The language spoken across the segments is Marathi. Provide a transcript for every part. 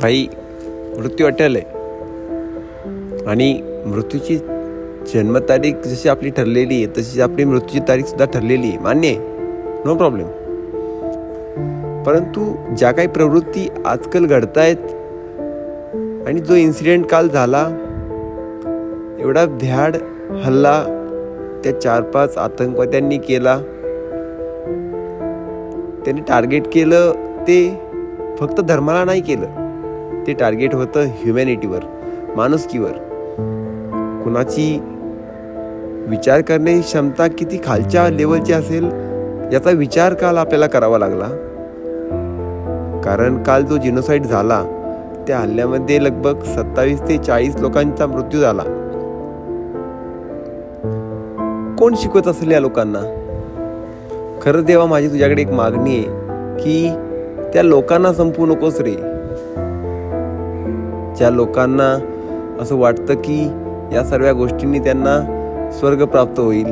भाई मृत्यू अटल आहे. आणि मृत्यूची जन्मतारीख जशी आपली ठरलेली आहे तशी आपली मृत्यूची तारीखसुद्धा ठरलेली आहे. मान्य आहे. नो प्रॉब्लेम परंतु ज्या काही प्रवृत्ती आजकाल घडतायत आणि जो इन्सिडेंट काल झाला एवढा भ्याड हल्ला त्या चार पाच आतंकवाद्यांनी केला. त्यांनी टार्गेट केलं ते फक्त धर्माला नाही केलं. ते टार्गेट होतं ह्युमॅनिटीवर माणुसकीवर. कुणाची विचार करण्याची क्षमता किती खालच्या लेवलची असेल याचा विचार काल आपल्याला करावा लागला. कारण काल जो जिनोसाईड झाला त्या हल्ल्यामध्ये लगभग सत्तावीस ते चाळीस लोकांचा मृत्यू झाला. कोण शिकवत असेल या लोकांना? खरं देवा माझी तुझ्याकडे एक मागणी आहे की त्या लोकांना संपू नकोस रे. ज्या लोकांना असं वाटतं की या सर्व गोष्टींनी त्यांना स्वर्ग प्राप्त होईल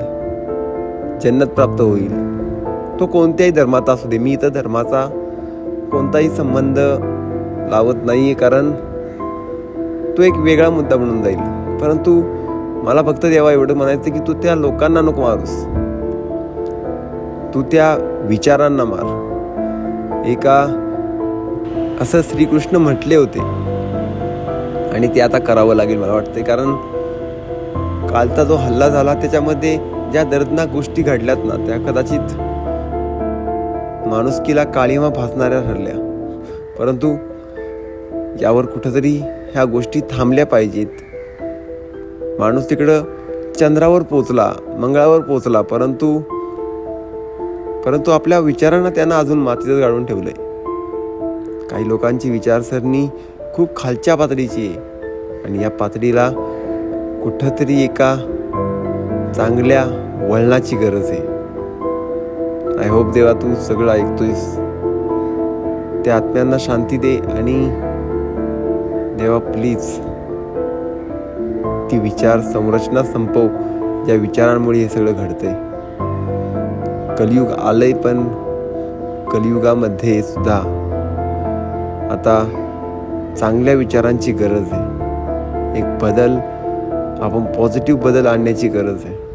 जन्नत प्राप्त होईल तो कोणत्याही धर्माचा असू दे. मी इथं धर्माचा कोणताही संबंध लावत नाही आहे कारण तो एक वेगळा मुद्दा म्हणून जाईल. परंतु मला फक्त देवा एवढं म्हणायचं की तू त्या लोकांना नको मारूस. तू त्या विचारांना मार. एका असं श्रीकृष्ण म्हटले होते आणि ते आता करावं लागेल मला वाटते कारण कालचा जो हल्ला झाला त्याच्यामध्ये ज्या दर्दनाक गोष्टी घडल्यात ना त्या कदाचित माणुसकीला काळीमा फासणाऱ्या ठरल्या. परंतु यावर कुठंतरी ह्या गोष्टी थांबल्या पाहिजेत. माणूस तिकडं चंद्रावर पोचला मंगळावर पोचला परंतु परंतु आपल्या विचारांना त्यांना अजून मातीतच गाडून ठेवलंय. काही लोकांची विचारसरणी खूप खालच्या पातळीची आहे. आणि या पातळीला कुठंतरी एका चांगल्या वळणाची गरज आहे. आय होप देवा तू सगळं ऐकतोयस. त्या आत्म्यांना शांती दे आणि देवा प्लीज ती विचार संरचना संपव ज्या विचारांमुळे हे सगळं घडतंय. कलियुग आलंय पण कलियुगामध्ये सुद्धा आता चांगल्या विचारांची गरज आहे. एक बदल आपण पॉझिटिव्ह बदल आणण्याची गरज आहे.